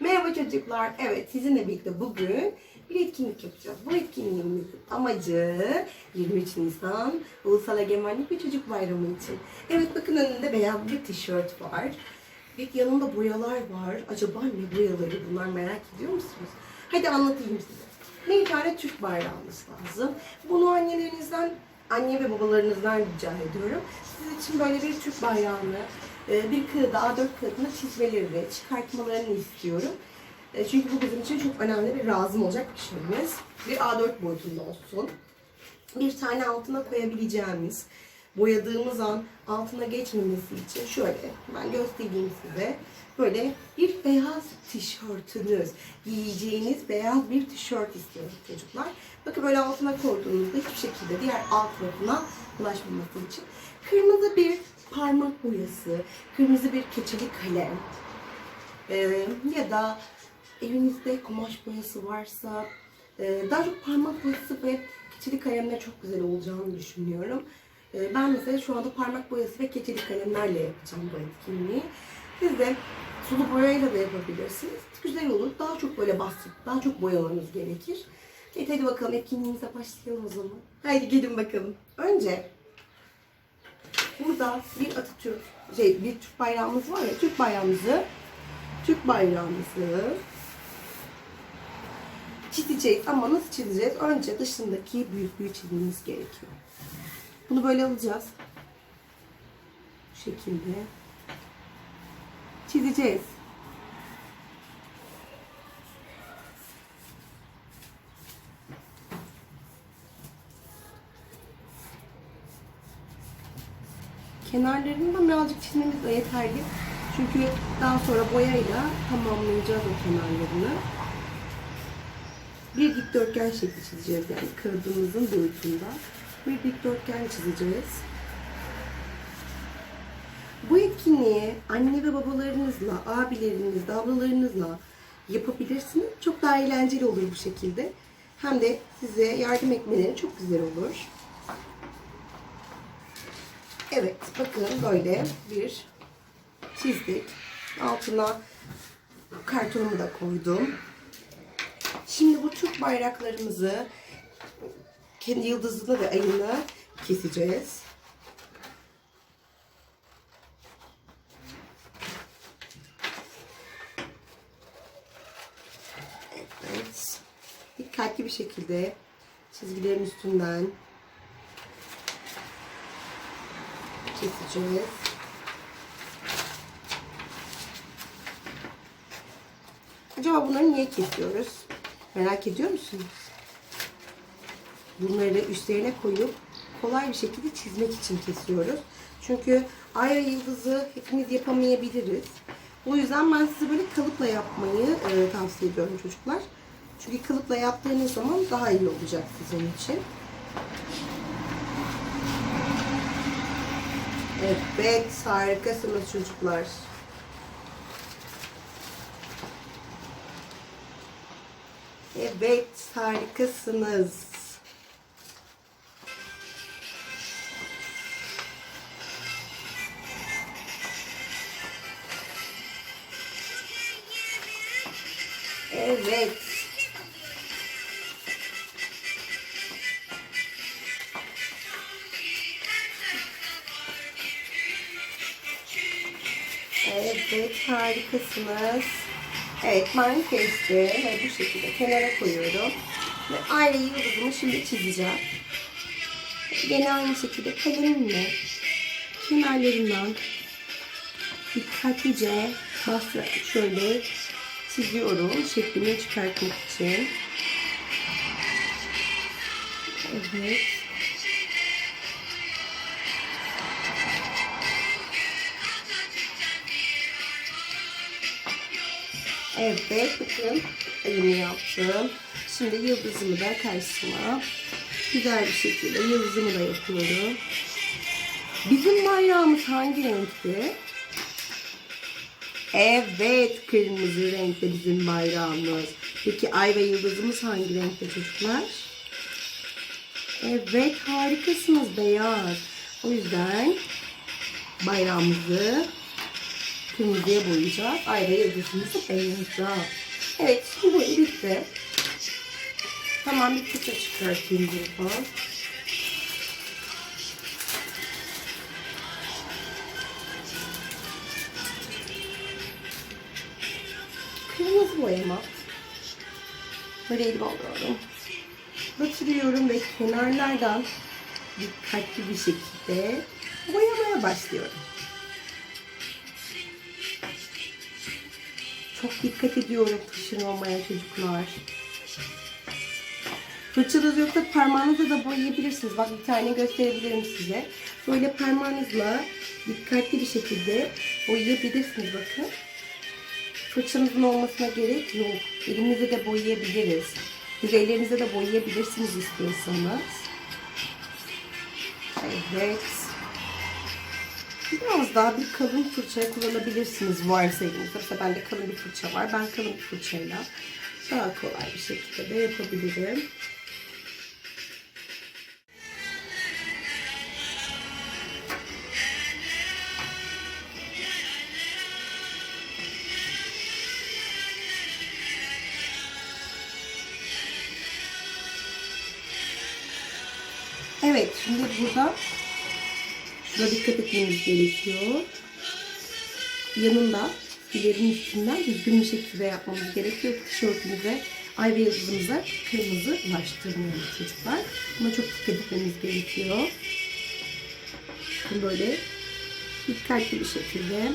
Merhaba çocuklar. Evet sizinle birlikte bugün bir etkinlik yapacağız. Bu etkinliğimizin amacı 23 Nisan Ulusal Egemenlik ve Çocuk Bayramı için. Evet bakın önünde beyaz bir tişört var. Ve yanında boyalar var. Acaba ne boyaları bunlar merak ediyor musunuz? Hadi anlatayım size. Bir tane Türk bayrağımız lazım. Bunu annelerinizden, anne ve babalarınızdan rica ediyorum. Siz için böyle bir Türk bayrağını e, bir kağıda, A4 kağıdına çizmelerini, çıkartmalarını istiyorum. E, Çünkü bu bizim için çok önemli bir lazım olacak bir şeyimiz. Bir A4 boyutunda olsun. Bir tane altına koyabileceğimiz, boyadığımız an altına geçmemesi için şöyle ben göstereyim size. Böyle bir beyaz tişörtünüz, giyeceğiniz beyaz bir tişört istiyorum çocuklar. Bakın böyle altına koyduğunuzda hiçbir şekilde diğer alt tarafına ulaşmaması için. Kırmızı bir parmak boyası, kırmızı bir keçeli kalem ee, ya da evinizde kumaş boyası varsa e, daha çok parmak boyası ve keçeli kalemle çok güzel olacağını düşünüyorum. Ee, ben mesela şu anda parmak boyası ve keçeli kalemlerle yapacağım bu etkinliği. Siz de sulu boyayla da yapabilirsiniz. Güzel olur. Daha çok böyle basit, daha çok boyamanız gerekir. Evet hadi bakalım etkinliğimize başlayalım o zaman. Haydi gelin bakalım. Önce Burada bir Atatürk, şey bir Türk bayrağımız var ya, Türk bayrağımızı, Türk bayrağımızı çizeceğiz ama nasıl çizeceğiz? Önce dışındaki büyüklüğü çizmemiz gerekiyor. Bunu böyle alacağız. Bu şekilde. Çizeceğiz. Kenarlarını da birazcık çizmemiz de yeterli. Çünkü daha sonra boyayla tamamlayacağız o kenarlarını. Bir dikdörtgen şekli çizeceğiz yani kağıdımızın boyutunda. Bir dikdörtgen çizeceğiz. Bu etkinliği anne ve babalarınızla, abilerinizle, ablalarınızla yapabilirsiniz. Çok daha eğlenceli olur bu şekilde. Hem de size yardım etmeleri çok güzel olur. Evet, bakın böyle bir çizdik. Altına kartonumu da koydum. Şimdi bu Türk bayraklarımızı kendi yıldızını ve ayını keseceğiz. Evet. Dikkatli bir şekilde çizgilerin üstünden keseceğiz. Acaba bunları niye kesiyoruz? Merak ediyor musunuz? Bunları üstlerine koyup kolay bir şekilde çizmek için kesiyoruz. Çünkü ay yıldızı hepimiz yapamayabiliriz. O yüzden ben size böyle kalıpla yapmayı e, tavsiye ediyorum çocuklar. Çünkü kalıpla yaptığınız zaman daha iyi olacak sizin için. Evet, harikasınız çocuklar. Evet, harikasınız. Evet, harikasınız. Evet, kestim ve bu şekilde kenara koyuyorum. Ve aile yıldızımı şimdi çizeceğim. Yine aynı şekilde kalemimle kenarlarından dikkatlice bastırarak şöyle çiziyorum şeklini çıkartmak için. Evet. Evet bakın elimi yaptım. Şimdi yıldızımı da karşıma güzel bir şekilde yıldızımı da yapıyorum. Bizim bayrağımız hangi renkti? Evet kırmızı renkte bizim bayrağımız. Peki ay ve yıldızımız hangi renkte çocuklar? Evet harikasınız beyaz. O yüzden bayrağımızı kırmızıya boyayacağız. Ayrı yıldızımızı boyayacağız. Evet şimdi bu bitti. Tamam bir fırça çıkartayım buradan. Kırmızı boyama. Böyle elime alıyorum. Batırıyorum ve kenarlardan dikkatli bir şekilde boyamaya başlıyorum. Çok dikkat ediyorum taşırmamaya çocuklar. Fırçanız yoksa parmağınızla da boyayabilirsiniz. Bak bir tane gösterebilirim size. Böyle parmağınızla dikkatli bir şekilde boyayabilirsiniz bakın. Fırçanızın olmasına gerek yok. Elimizle de boyayabiliriz. Siz ellerinizle de boyayabilirsiniz istiyorsanız. Evet. Biraz daha bir kalın fırça kullanabilirsiniz varsa elinizde. Mesela bende kalın bir fırça var. Ben kalın bir fırçayla daha kolay bir şekilde de yapabilirim. Evet, şimdi burada şuna dikkat etmemiz gerekiyor. Yanında ilerin üstünden düzgün bir şekilde yapmamız gerekiyor. ki Tişörtümüze, ay ve yıldızımıza kırmızı ulaştırmayalım çocuklar. Buna çok dikkat etmemiz gerekiyor. Böyle dikkatli bir şekilde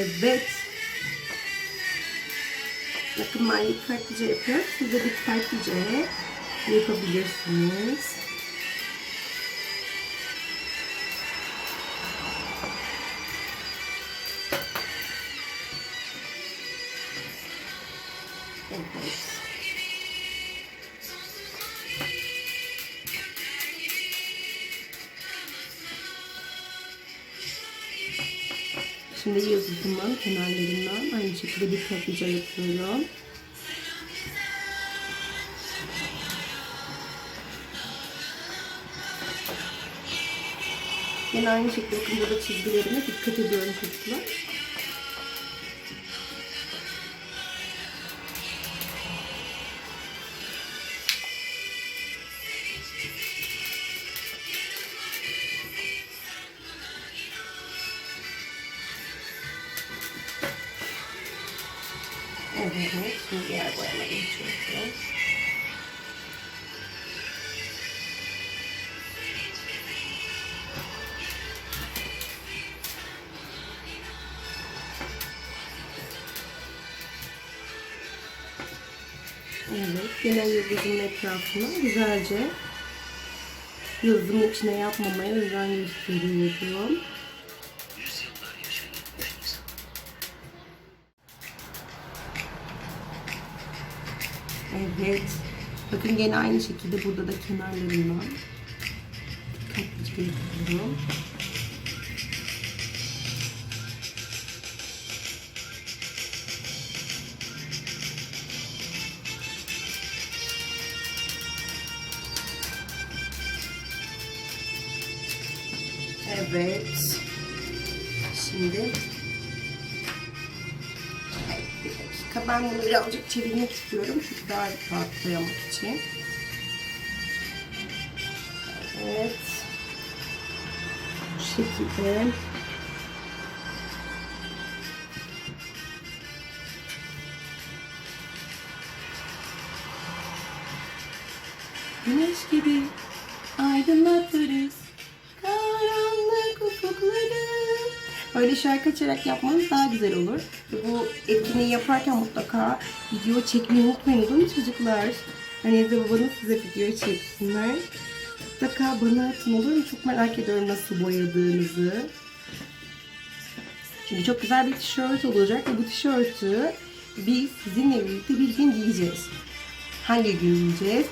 Evet. Bakın ben dikkatlice yapıyorum. Siz de dikkatlice yapabilirsiniz. Kenarlarından aynı şekilde bir kapıca yapıyorum. Yine aynı şekilde bakın burada çizgilerime dikkat ediyorum çocuklar. Evet. Evet, yine yıldızın etrafına güzelce yıldızın içine yapmamaya özen gösteriyorum. Evet. Bakın gene aynı şekilde burada da kenarlarından dikkatlice yapıyorum. Evet. Şimdi Ben bunu birazcık çevirmek istiyorum. Çünkü daha rahat için. Evet. Bu şekilde. Güneş gibi aydınlatırız karanlık ufukları. Böyle şarkı açarak yapmanız daha güzel olur. Ve bu etkinliği yaparken mutlaka video çekmeyi unutmayın değil mi çocuklar? Annenize babanız size video çeksinler. Mutlaka bana atın olur mu? Çok merak ediyorum nasıl boyadığınızı. Çünkü çok güzel bir tişört olacak ve bu tişörtü biz sizinle birlikte bir gün giyeceğiz. Hangi gün giyeceğiz?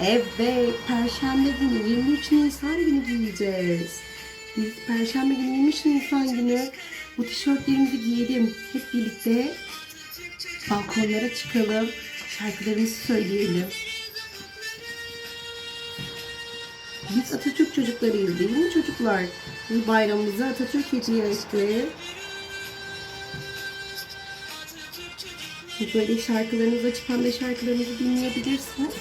Evet, Perşembe günü 23 Nisan günü giyeceğiz. Biz Perşembe günü 23 Nisan günü bu tişörtlerimizi giyelim. Hep birlikte balkonlara çıkalım. Şarkılarımızı söyleyelim. Biz Atatürk çocuklarıyız değil mi çocuklar? Bu bayramımızı Atatürk hediye etti. Böyle şarkılarınızı açıp hem de şarkılarınızı dinleyebilirsiniz.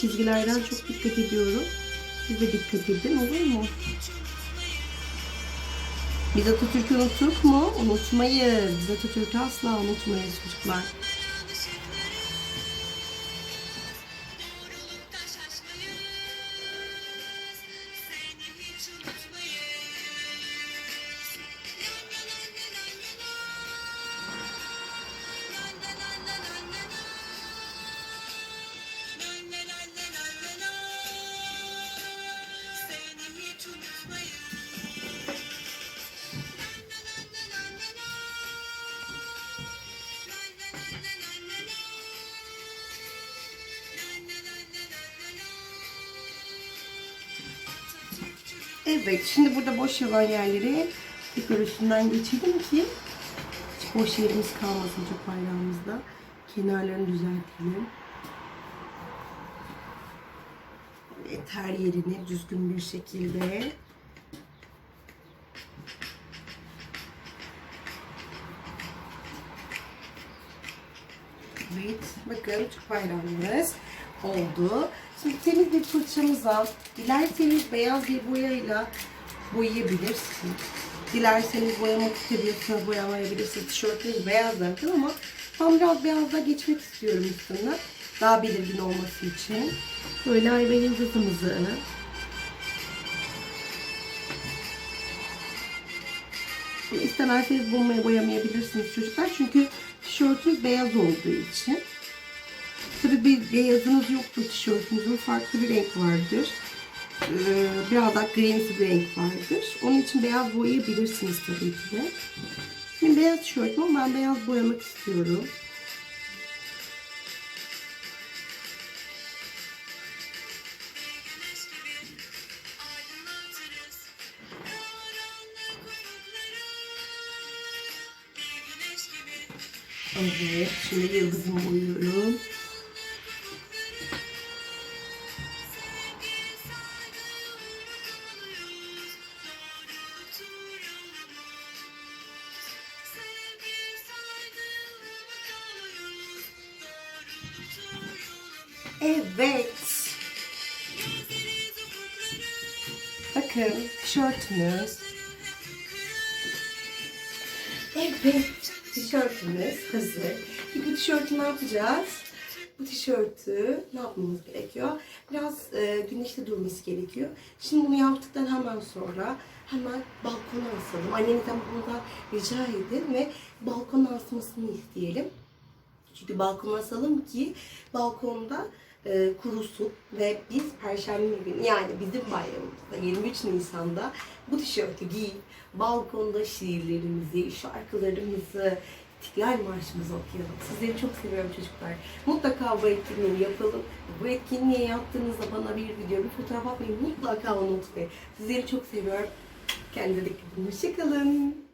Çizgilerden çok dikkat ediyorum. Siz de dikkat edin olur mu? Biz Atatürk'ü unuttuk mu? Unutmayız. Biz Atatürk'ü asla unutmayız çocuklar. Evet, şimdi burada boş olan yerleri tekrar üstünden geçelim ki boş yerimiz kalmasın çok bayrağımızda. Kenarlarını düzeltelim. Evet, her yerini düzgün bir şekilde Evet, bakın Türk bayrağımız oldu. Şimdi temiz bir fırçamıza, dilerseniz beyaz bir boyayla boyayabilirsiniz. Dilerseniz boyamak istemiyorsanız boyamayabilirsiniz. Tişörtünüz beyaz zaten ama ben biraz beyazla geçmek istiyorum üstünden. Daha belirgin olması için. Böyle ay ve yıldızımızı İstemezseniz bulmaya boyamayabilirsiniz çocuklar. Çünkü tişörtünüz beyaz olduğu için. Tabii bir beyazınız yoktur tişörtünüzün. Farklı bir renk vardır. Ee, biraz daha grimsi bir renk vardır. Onun için beyaz boyayabilirsiniz tabii ki de. Benim beyaz tişörtüm ben beyaz boyamak istiyorum. Evet, şimdi yıldızımı boyuyorum. Evet. Bakın tişörtümüz. Evet. Tişörtümüz hazır. Peki bu tişörtü ne yapacağız? Bu tişörtü ne yapmamız gerekiyor? Biraz e, güneşte durması gerekiyor. Şimdi bunu yaptıktan hemen sonra hemen balkona asalım. Annemizden bundan rica edin ve balkona asmasını isteyelim. Çünkü balkona asalım ki balkonda e, kurusun ve biz Perşembe günü yani bizim bayramımızda 23 Nisan'da bu tişörtü giyip balkonda şiirlerimizi, şarkılarımızı, İstiklal Marşımızı okuyalım. Sizleri çok seviyorum çocuklar. Mutlaka bu etkinliği yapalım. Bu etkinliği yaptığınızda bana bir video, bir fotoğraf atmayı mutlaka unutmayın. Sizleri çok seviyorum. Kendinize dikkat edin. Hoşçakalın.